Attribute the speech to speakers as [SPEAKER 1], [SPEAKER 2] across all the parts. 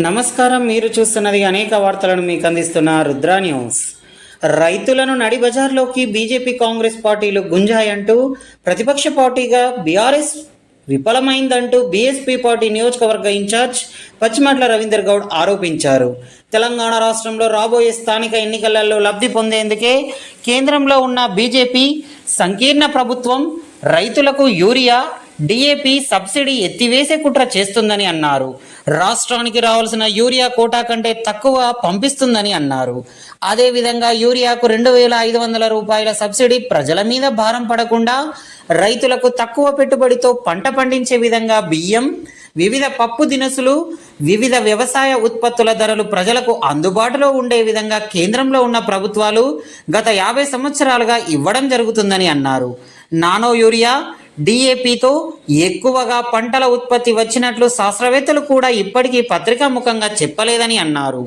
[SPEAKER 1] నమస్కారం మీరు చూస్తున్నది అనేక వార్తలను మీకు అందిస్తున్న రుద్రా న్యూస్. రైతులను నడి బజార్లోకి బీజేపీ కాంగ్రెస్ పార్టీలు గుంజాయంటూ ప్రతిపక్ష పార్టీగా బీఆర్ఎస్ విఫలమైందంటూ బీఎస్పీ పార్టీ నియోజకవర్గ ఇన్ఛార్జ్ పచ్చిమట్ల రవీందర్ గౌడ్ ఆరోపించారు. తెలంగాణ రాష్ట్రంలో రాబోయే స్థానిక ఎన్నికలలో లబ్ధి పొందేందుకే కేంద్రంలో ఉన్న బీజేపీ సంకీర్ణ ప్రభుత్వం రైతులకు యూరియా డిఏపి సబ్సిడీ ఎత్తివేసే కుట్ర చేస్తుందని అన్నారు. రాష్ట్రానికి రావాల్సిన యూరియా కోటా కంటే తక్కువ పంపిస్తుందని అన్నారు. అదేవిధంగా యూరియాకు రెండు వేల ఐదు వందల రూపాయల సబ్సిడీ ప్రజల మీద భారం పడకుండా రైతులకు తక్కువ పెట్టుబడితో పంట పండించే విధంగా బియ్యం వివిధ పప్పు దినుసులు వివిధ వ్యవసాయ ఉత్పత్తుల ధరలు ప్రజలకు అందుబాటులో ఉండే విధంగా కేంద్రంలో ఉన్న ప్రభుత్వాలు గత యాభై సంవత్సరాలుగా ఇవ్వడం జరుగుతుందని అన్నారు. నానో యూరియా డిఏపితో ఎక్కువగా పంటల ఉత్పత్తి వచ్చినట్లు శాస్త్రవేత్తలు కూడా ఇప్పటికీ పత్రికా ముఖంగా చెప్పలేదని అన్నారు.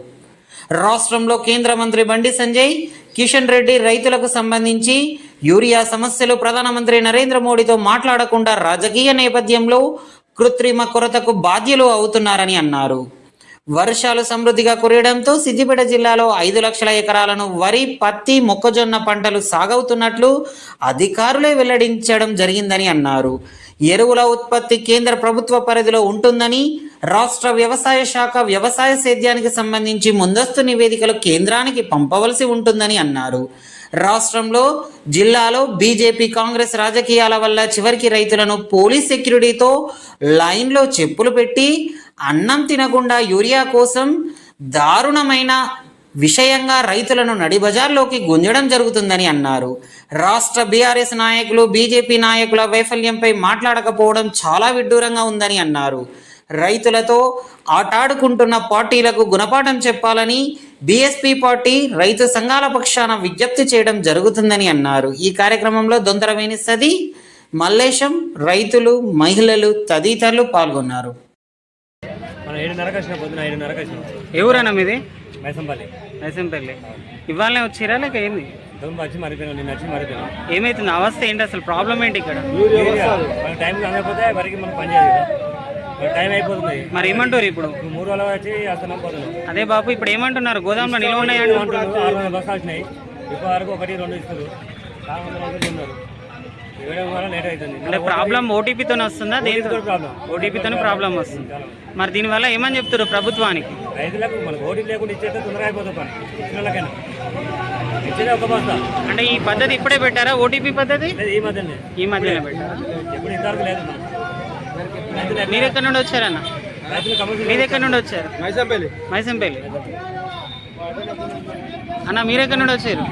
[SPEAKER 1] రాష్ట్రంలో కేంద్ర మంత్రి బండి సంజయ్ కిషన్ రెడ్డి రైతులకు సంబంధించి యూరియా సమస్యలు ప్రధానమంత్రి నరేంద్ర మోడీతో మాట్లాడకుండా రాజకీయ నేపథ్యంలో కృత్రిమ కొరతకు బాధ్యులు అవుతున్నారని అన్నారు. వర్షాలు సమృద్ధిగా కురియడంతో సిద్దిపేట జిల్లాలో ఐదు లక్షల ఎకరాలను వరి పత్తి మొక్కజొన్న పంటలు సాగవుతున్నట్లు అధికారులే వెల్లడించడం జరిగిందని అన్నారు. ఎరువుల ఉత్పత్తి కేంద్ర ప్రభుత్వ పరిధిలో ఉంటుందని రాష్ట్ర వ్యవసాయ శాఖ వ్యవసాయ సేద్యానికి సంబంధించి ముందస్తు నివేదికలు కేంద్రానికి పంపవలసి ఉంటుందని అన్నారు. రాష్ట్రంలో జిల్లాలో బీజేపీ కాంగ్రెస్ రాజకీయాల వల్ల చివరికి రైతులను పోలీస్ సెక్యూరిటీతో లైన్లో చెప్పులు పెట్టి అన్నం తినకుండా యూరియా కోసం దారుణమైన విషయంగా రైతులను నడిబజార్లోకి గుంజడం జరుగుతుందని అన్నారు. రాష్ట్ర బీఆర్ఎస్ నాయకులు బీజేపీ నాయకుల వైఫల్యంపై మాట్లాడకపోవడం చాలా విడ్డూరంగా ఉందని అన్నారు. రైతులతో ఆటాడుకుంటున్న పార్టీలకు గుణపాఠం చెప్పాలని బీఎస్పీ పార్టీ రైతు సంఘాల పక్షాన విజ్ఞప్తి చేయడం జరుగుతుందని అన్నారు. ఈ కార్యక్రమంలో దొంతరవేణి సది మల్లేశం రైతులు మహిళలు తదితరులు పాల్గొన్నారు.
[SPEAKER 2] ఏడున్నరకు వచ్చిన పొద్దున ఏడున్నరకు వచ్చినాం.
[SPEAKER 1] ఎవరన్నా మీది?
[SPEAKER 2] మైసంపల్లి.
[SPEAKER 1] నైసంపల్లి ఇవాళనే వచ్చిరా లేక ఏంది?
[SPEAKER 2] దొంగ వచ్చి మరిపోయినాం నిన్న వచ్చి మరిపోయినాం.
[SPEAKER 1] ఏమైతుంది? అవస్థ ఏంటి అసలు? ప్రాబ్లం ఏంటి ఇక్కడ?
[SPEAKER 2] మన టైంకి అందకపోతే వరకు మనం పని చేయదు కదా మన టైం అయిపోతుంది.
[SPEAKER 1] మరి ఏమంటారు ఇప్పుడు?
[SPEAKER 2] ఇప్పుడు మూడు రోజులు వచ్చి పోతున్నాం.
[SPEAKER 1] అదే బాబు ఇప్పుడు ఏమంటున్నారు? గోదాంలో నిల్వ ఉన్నాయంటున్నారు
[SPEAKER 2] అంటున్నారు, ఆరు వందల బస్సులు వచ్చినాయి. ఇప్పటి వరకు ఒకటి రెండు ఇస్తారు చాలా మంది రైతులు ఉన్నారు
[SPEAKER 1] అంటే ప్రాబ్లం ఓటీపీతోనే వస్తుందా? దేనితో?
[SPEAKER 2] ప్రాబ్లం
[SPEAKER 1] ఓటీపీతోనే ప్రాబ్లం వస్తుంది. మరి దీనివల్ల ఏమని చెప్తారు ప్రభుత్వానికి?
[SPEAKER 2] రైతులకు మనకు ఓటీ లేకుండా ఇచ్చేస్తే తొందరగా అయిపోతుంది
[SPEAKER 1] అంటే ఈ పద్ధతి ఇప్పుడే పెట్టారా? ఓటీపీ పద్ధతి?
[SPEAKER 2] ఈ మధ్యనే.
[SPEAKER 1] ఈ మధ్యనే పెట్టారా? మీరు ఎక్కడి నుండి వచ్చారన్న? మీరు ఎక్కడి నుండి వచ్చారు?
[SPEAKER 2] మైసంపల్లి.
[SPEAKER 1] మైసంపల్లి. అన్న మీరు ఎక్కడి నుండి వచ్చారు?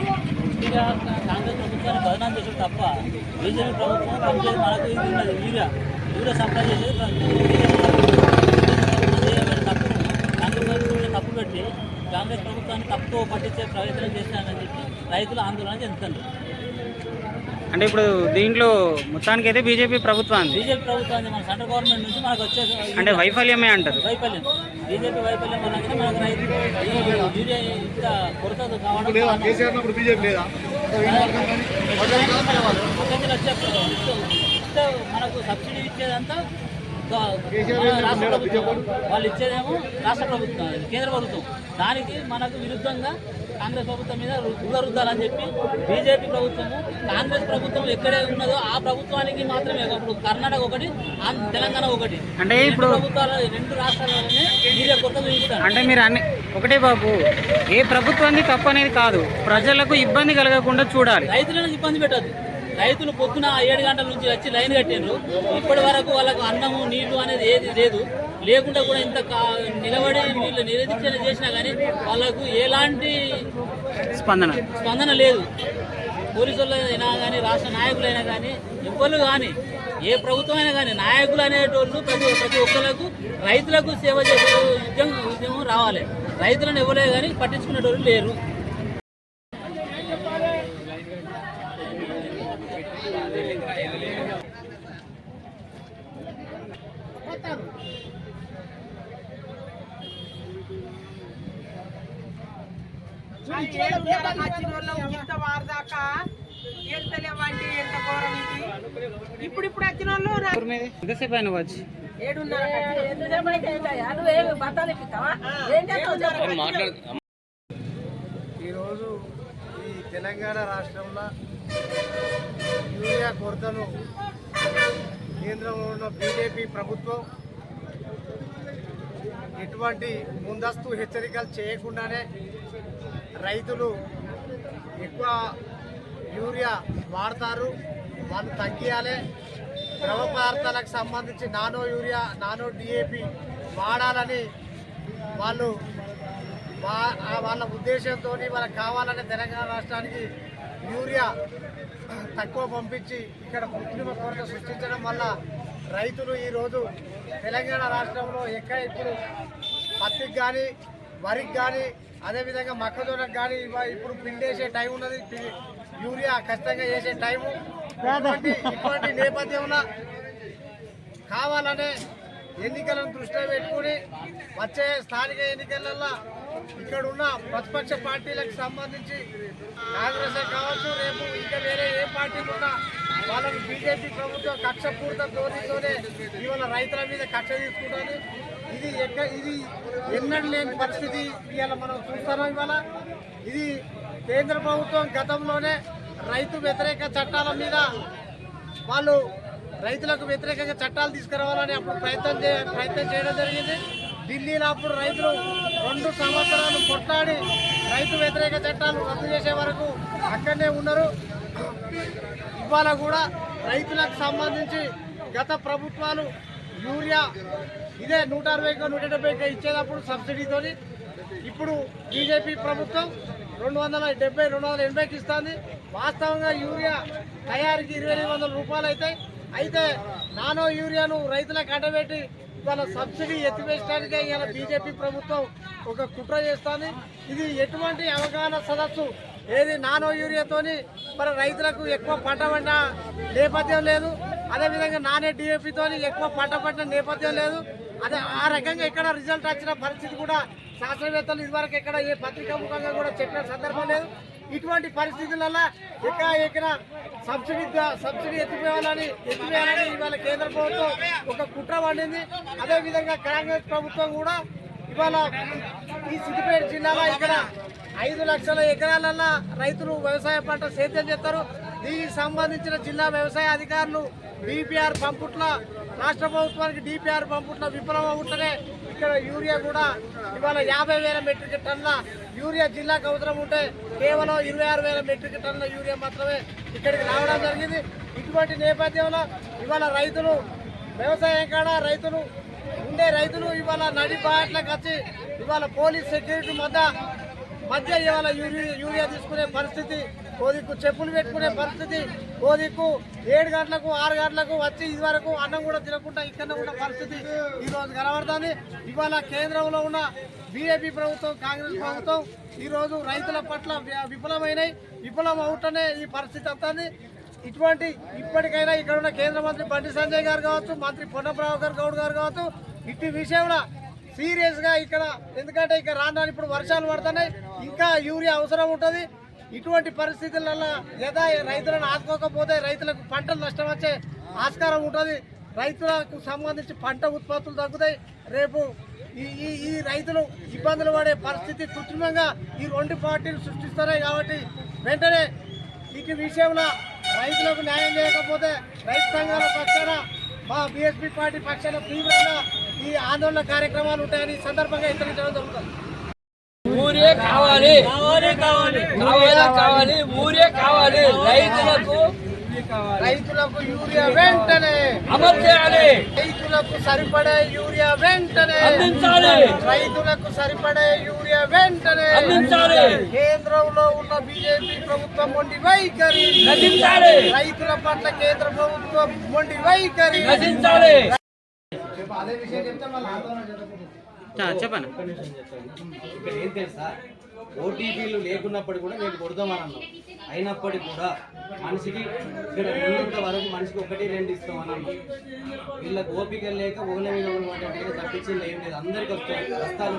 [SPEAKER 3] ప్రభుత్వాన్ని బదనాం చేసేది తప్ప బీజేపీ ప్రభుత్వం పనిచేసి మనకు ఇది ఉన్నది యూరియా యూరియా సప్లై చేసేది తప్పు కాంగ్రెస్ ప్రభుత్వం తప్పు పెట్టి కాంగ్రెస్ ప్రభుత్వాన్ని తప్పుతో పట్టించే ప్రయత్నం చేస్తానని చెప్పి రైతులు ఆందోళన చెందుతున్నారు
[SPEAKER 1] అంటే ఇప్పుడు దీంట్లో మొత్తానికి అయితే బీజేపీ ప్రభుత్వాన్ని
[SPEAKER 3] బీజేపీ ప్రభుత్వాన్ని మన సెంట్రల్ గవర్నమెంట్ నుంచి మనకు వచ్చే
[SPEAKER 1] అంటే వైఫల్యమే అంటారు
[SPEAKER 3] వైఫల్యం బీజేపీ వైఫల్యం వల్లనే మనకు రైతు యూరియా ఇంత కొరత కావడం మనకు సబ్సిడీ ఇచ్చేదంతా రాష్ట్ర ప్రభుత్వం వాళ్ళు ఇచ్చేదేమో రాష్ట్ర ప్రభుత్వం కేంద్ర ప్రభుత్వం దానికి మనకు విరుద్ధంగా కాంగ్రెస్ ప్రభుత్వం మీద రుద్దరుద్దాలని చెప్పి బీజేపీ ప్రభుత్వము కాంగ్రెస్ ప్రభుత్వం ఎక్కడే ఉన్నదో ఆ ప్రభుత్వానికి మాత్రమే ఇప్పుడు కర్ణాటక ఒకటి తెలంగాణ ఒకటి
[SPEAKER 1] అంటే ఇప్పుడు
[SPEAKER 3] ప్రభుత్వాలు రెండు రాష్ట్రాలలోనే మీరే కొత్త చూపిస్తారు.
[SPEAKER 1] అంటే మీరు అన్ని ఒకటే బాబు ఏ ప్రభుత్వానికి తప్పు అనేది కాదు. ప్రజలకు ఇబ్బంది కలగకుండా చూడాలి.
[SPEAKER 3] రైతులను ఇబ్బంది పెట్టద్దు. రైతులు పొద్దున ఏడు గంటల నుంచి వచ్చి లైన్ కట్టిండ్రు. ఇప్పటి వరకు వాళ్ళకు అన్నము నీళ్ళు అనేది ఏది లేదు. లేకుండా కూడా ఇంత నిలబడి వీళ్ళు నివేదించిన చేసినా కానీ వాళ్ళకు ఎలాంటి
[SPEAKER 1] స్పందన.
[SPEAKER 3] స్పందన లేదు. పోలీసులు అయినా కానీ రాష్ట్ర నాయకులైనా కానీ ఎవ్వరు కానీ ఏ ప్రభుత్వం అయినా కానీ నాయకులు అనేటోళ్ళు ప్రతి ప్రతి ఒక్కరికి రైతులకు సేవ చేసే ఉద్యమం ఉద్యమం రావాలి. రైతులను ఎవరే కానీ పట్టించుకునేటోళ్ళు లేరు.
[SPEAKER 4] ఎంత ఘోరం ఇది ఇప్పుడు ఇప్పుడు వచ్చిన వాళ్ళు
[SPEAKER 1] ఎంతసేపు అయినా వచ్చి
[SPEAKER 5] ఈరోజు ఈ తెలంగాణ రాష్ట్రంలో యూరియా కొరతను కేంద్రంలో ఉన్న బీజేపీ ప్రభుత్వం ఎటువంటి ముందస్తు హెచ్చరికలు చేయకుండానే రైతులు ఎక్కువ యూరియా వాడతారు. వాళ్ళు తగ్గియాలి. ద్రవ పదార్థాలకు సంబంధించి నానో యూరియా నానో డిఏపి వాడాలని వాళ్ళు వాళ్ళ ఉద్దేశంతో వాళ్ళకి కావాలనే తెలంగాణ రాష్ట్రానికి యూరియా తక్కువ పంపించి ఇక్కడ కృత్రిమ కొరత సృష్టించడం వల్ల రైతులు ఈరోజు తెలంగాణ రాష్ట్రంలో ఎక్కడ ఇప్పుడు పత్తికి కానీ వరికి కానీ అదేవిధంగా మొక్కజొన్నకు కానీ ఇప్పుడు పిండేసే టైం ఉన్నది పి- యూరియా ఖచ్చితంగా వేసే టైము. ఇటువంటి నేపథ్యంలో కావాలనే ఎన్నికలను దృష్టిలో పెట్టుకుని వచ్చే స్థానిక ఎన్నికలలో ఇక్కడ ఉన్న ప్రతిపక్ష పార్టీలకు సంబంధించి కాంగ్రెస్ కావచ్చు రేపు ఇంకా వేరే ఏ పార్టీలు ఉన్నా వాళ్ళని బీజేపీ ప్రభుత్వం కక్షపూరిత ధోరణితోనే ఇవాళ రైతుల మీద కక్ష తీసుకుంటుంది. ఇది ఎక్క ఇది ఎన్నడూ లేని పరిస్థితి ఇవాళ మనం చూస్తున్నాం ఇవాళ. ఇది కేంద్ర ప్రభుత్వం గతంలోనే రైతు వ్యతిరేక చట్టాల మీద వాళ్ళు రైతులకు వ్యతిరేకంగా చట్టాలు తీసుకురావాలని అప్పుడు ప్రయత్నం చే ప్రయత్నం చేయడం జరిగింది. ఢిల్లీలో అప్పుడు రైతులు రెండు సంవత్సరాలు కొట్లాడి రైతు వ్యతిరేక చట్టాలు రద్దు చేసే వరకు అక్కడనే ఉన్నారు. ఇవాళ కూడా రైతులకు సంబంధించి గత ప్రభుత్వాలు యూరియా ఇదే నూట అరవై నూట డెబ్బై ఇచ్చేటప్పుడు సబ్సిడీతోని ఇప్పుడు బీజేపీ ప్రభుత్వం రెండు వందల డెబ్బై రెండు వందల ఎనభైకి ఇస్తుంది. వాస్తవంగా యూరియా తయారీకి ఇరవై ఐదు వందల రూపాయలు అవుతాయి అయితే నానో యూరియాను రైతులకు అడ్డబెట్టి ఇవాళ సబ్సిడీ ఎత్తివేయడానికే ఇవాళ బీజేపీ ప్రభుత్వం ఒక కుట్ర చేస్తుంది. ఇది ఎటువంటి అవగాహన సదస్సు? ఏది నానో యూరియాతోని మరి రైతులకు ఎక్కువ పంట పడిన నేపథ్యం లేదు. అదేవిధంగా నానే డిఏపితోని ఎక్కువ పంట పడిన నేపథ్యం లేదు. అదే ఆ రకంగా ఇక్కడ రిజల్ట్ వచ్చిన పరిస్థితి కూడా శాస్త్రవేత్తలు ఇదివరకు ఎక్కడ ఏ పత్రికా ముఖంగా కూడా చెప్పిన సందర్భం లేదు. ఇటువంటి పరిస్థితులలో ఎక్క ఎక్కడ సబ్సిడీ సబ్సిడీ ఎత్తిపోవాలని ఎత్తివేయాలని ఇవాళ కేంద్ర ప్రభుత్వం ఒక కుట్ర పండింది అదేవిధంగా కాంగ్రెస్ ప్రభుత్వం కూడా ఇవాళ ఈ సిద్దిపేట జిల్లాలో ఇక్కడ ఐదు లక్షల ఎకరాలలో రైతులు వ్యవసాయ పంట సేద్యం చేస్తారు. దీనికి సంబంధించిన జిల్లా వ్యవసాయ అధికారులు డిపిఆర్ పంపుట్ల రాష్ట్ర ప్రభుత్వానికి డిపిఆర్ పంపుట్ల విఫలం అవుతుంటే ఇక్కడ యూరియా కూడా ఇవాళ యాభై వేల మెట్రిక్ టన్ల యూరియా జిల్లాకు అవసరం ఉంటే కేవలం ఇరవై ఆరు వేల మెట్రిక్ టన్ల యూరియా మాత్రమే ఇక్కడికి రావడం జరిగింది. ఇటువంటి నేపథ్యంలో ఇవాళ రైతులు వ్యవసాయం కాడ రైతులు ఉండే రైతులు ఇవాళ నడి బాట్లకు వచ్చి ఇవాళ పోలీస్ సెక్యూరిటీ మధ్య మధ్య ఇవాళ యూరియా యూరియా తీసుకునే పరిస్థితి కోదికు చెప్పులు పెట్టుకునే పరిస్థితి. కోదికు ఏడు గంటలకు ఆరు గంటలకు వచ్చి ఇదివరకు అన్నం కూడా తినకుండా ఇక్కడనే ఉన్న పరిస్థితి ఈరోజు కనబడుతుంది. ఇవాళ కేంద్రంలో ఉన్న బీజేపీ ప్రభుత్వం కాంగ్రెస్ ప్రభుత్వం ఈరోజు రైతుల పట్ల విఫలమైనవి విఫలం అవుతూనే ఈ పరిస్థితి వస్తుంది. ఇటువంటి ఇప్పటికైనా ఇక్కడ ఉన్న కేంద్ర మంత్రి బండి సంజయ్ గారు కావచ్చు మంత్రి పొన్నప్రభాకర్ గౌడ్ గారు కావచ్చు ఇటు విషయంలో సీరియస్గా ఇక్కడ ఎందుకంటే ఇక్కడ రాను ఇప్పుడు వర్షాలు పడుతున్నాయి. ఇంకా యూరియా అవసరం ఉంటుంది. ఇటువంటి పరిస్థితులలో లేదా రైతులను ఆదుకోకపోతే రైతులకు పంటలు నష్టం వచ్చే ఆస్కారం ఉంటుంది. రైతులకు సంబంధించి పంట ఉత్పత్తులు తగ్గుతాయి. రేపు ఈ ఈ ఈ రైతులు ఇబ్బందులు పడే పరిస్థితి కృత్రిమంగా ఈ రెండు పార్టీలు సృష్టిస్తున్నాయి కాబట్టి వెంటనే ఇటు విషయంలో రైతులకు న్యాయం చేయకపోతే రైతు సంఘాల పక్షాన మా బీఎస్పీ పార్టీ పక్షాన తీవ్రంగా ఈ ఆందోళన కార్యక్రమాలు ఉంటాయని ఈ సందర్భంగా హెచ్చరించడం జరుగుతుంది.
[SPEAKER 6] ఊరే కావాలి. కావాలి కావాలి. కావాలి ఊరే కావాలి. రైతులకు
[SPEAKER 5] రైతులకు యూరియా వెంటనే.
[SPEAKER 6] అమలు చేయాలి.
[SPEAKER 5] రైతులకు సరిపడే యూరియా వెంటనే.
[SPEAKER 6] అందించాలి.
[SPEAKER 5] రైతులకు సరిపడే యూరియా వెంటనే.
[SPEAKER 6] అందించాలి.
[SPEAKER 5] కేంద్రంలో ఉన్న బీజేపీ ప్రభుత్వం మొండి వైఖరి.
[SPEAKER 6] నశించాలి.
[SPEAKER 5] రైతుల పట్ల కేంద్ర ప్రభుత్వం మొండి వైఖరి.
[SPEAKER 6] నశించాలి.
[SPEAKER 5] అదే విషయం చెప్తే మళ్ళీ ఆందోళన
[SPEAKER 1] చెప్పండి
[SPEAKER 7] ఇక్కడ ఏం తెలుసా? ఓటీపీలు లేకున్నప్పుడు కూడా నేను కొడదామని అన్నాం. అయినప్పటికీ కూడా మనిషికి ఇక్కడ ఉన్నంత వరకు మనిషికి ఒకటి రెండు ఇస్తాం అన్నాం. వీళ్ళ గోపిక లేక ఓల మీద ఉన్నటువంటి తప్పించింది ఏం లేదు. అందరికీ వస్తాయి. రస్తాలు